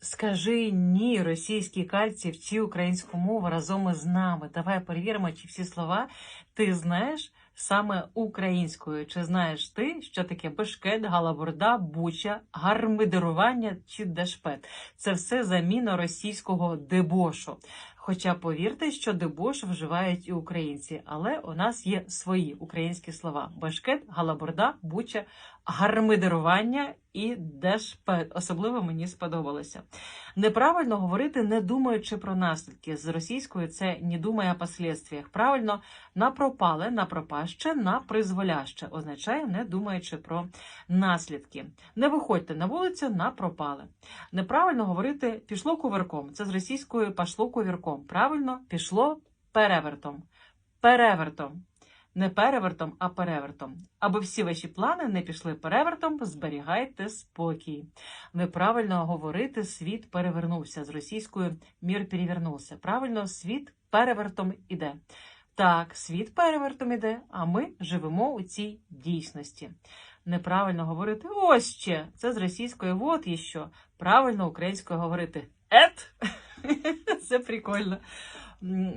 Скажи ні російській кальці, вчи українську мову разом із нами. Давай перевіримо, чи всі слова ти знаєш саме українською. Чи знаєш ти, що таке бешкет, галабурда, буча, гармидерування чи дешпет? Це все заміна російського дебошу. Хоча повірте, що дебош вживають і українці, але у нас є свої українські слова: бешкет, галабурда, буча, гармидерування і дешпет. Особливо мені сподобалося. Неправильно говорити, не думаючи про наслідки. З російською це не думає о последствиях. Правильно на пропале, на пропаще, на призволяще означає не думаючи про наслідки. Не виходьте на вулицю на пропале. Неправильно говорити пішло кувирком. Це з російською пішло кувірком. Правильно пішло перевертом. Перевертом. Не перевертом, а перевертом. Аби всі ваші плани не пішли перевертом, зберігайте спокій. Неправильно говорити світ перевернувся. З російською мір перевернувся. Правильно, світ перевертом іде. Так, світ перевертом іде, а ми живемо у цій дійсності. Неправильно говорити ось ще. Це з російської вот і що. Правильно українською говорити ет. Це прикольно.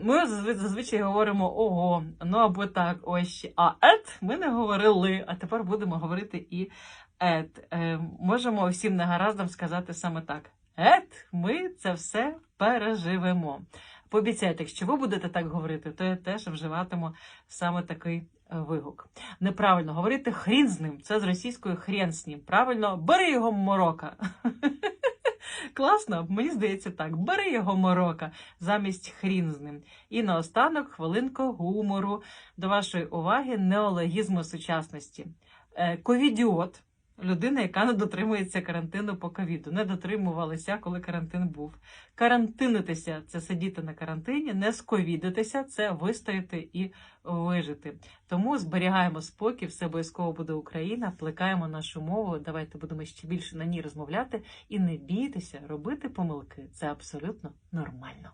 Ми зазвичай говоримо ого, ну або так, ось. А ет ми не говорили, а тепер будемо говорити і ет. Е, можемо всім негараздам сказати саме так. Ет, ми це все переживемо. Пообіцяйте, якщо ви будете так говорити, то я теж вживатиму саме такий е, вигук. Неправильно говорити хрін з ним. Це з російською хрен з ним. Правильно, бери його морока. Класно, мені здається так. Бери його морока замість хрін з ним. І наостанок хвилинка гумору до вашої уваги неологізму сучасності. Е, Ковідіот. Людина, яка не дотримується карантину по ковіду, не дотримувалася, коли карантин був. Карантинитися це сидіти на карантині, не сковідитися це вистояти і вижити. Тому зберігаємо спокій, все обов'язково буде Україна, плекаємо нашу мову. Давайте будемо ще більше на ній розмовляти і не бійтеся робити помилки. Це абсолютно нормально.